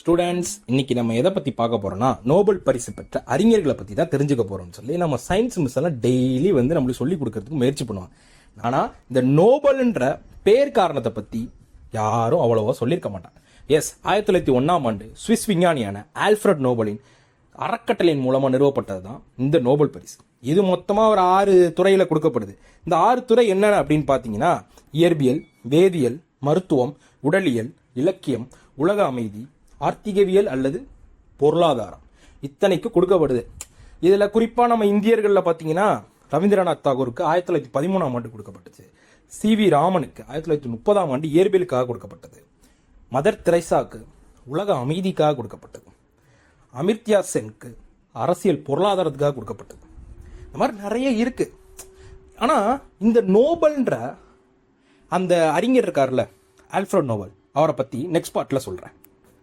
Students இன்னைக்கு நம்ம எதை பற்றி பார்க்க போகிறோம்னா நோபல் பரிசு பெற்ற அறிஞர்களை பற்றி தான் தெரிஞ்சுக்க போகிறோம்னு சொல்லி நம்ம சயின்ஸ் மிஸ் எல்லாம் டெய்லி வந்து நம்மளுக்கு சொல்லி கொடுக்கறதுக்கு முயற்சி பண்ணுவாங்க. ஆனால் இந்த நோபல்ன்ற பேர் காரணத்தை பற்றி யாரும் அவ்வளோவா சொல்லியிருக்க மாட்டாங்க. எஸ் ஆயிரத்தி தொள்ளாயிரத்தி ஒன்றாம் ஆண்டு சுவிஸ் விஞ்ஞானியான ஆல்ஃப்ரட் நோபலின் அறக்கட்டளையின் மூலமாக நிறுவப்பட்டது தான் இந்த நோபல் பரிசு. இது மொத்தமாக ஒரு ஆறு துறையில் கொடுக்கப்படுது. இந்த ஆறு துறை என்னென்ன அப்படின்னு பார்த்தீங்கன்னா இயற்பியல் வேதியியல் மருத்துவம் உடலியல் இலக்கியம் உலக அமைதி ஆர்த்திகவியல் அல்லது பொருளாதாரம். இத்தனைக்கு கொடுக்கப்படுது. இதில் குறிப்பாக நம்ம இந்தியர்களில் பார்த்தீங்கன்னா ரவீந்திரநாத் தாகூருக்கு ஆயிரத்தி தொள்ளாயிரத்தி பதிமூணாம் ஆண்டு கொடுக்கப்பட்டது. சி வி ராமனுக்கு ஆயிரத்தி தொள்ளாயிரத்தி முப்பதாம் ஆண்டு இயற்பியலுக்காக கொடுக்கப்பட்டது. மதர் திரைசாக்கு உலக அமைதிக்காக கொடுக்கப்பட்டது. அமிர்த்யா சென்க்கு அரசியல் பொருளாதாரத்துக்காக கொடுக்கப்பட்டது. இந்த மாதிரி நிறைய இருக்குது ஆனால் இந்த நோபல்ன்ற அந்த அறிஞர் இருக்கார்ல ஆல்ஃப்ரட் நோபல். அவரை பற்றி நெக்ஸ்ட் பார்ட்டில் சொல்கிறேன்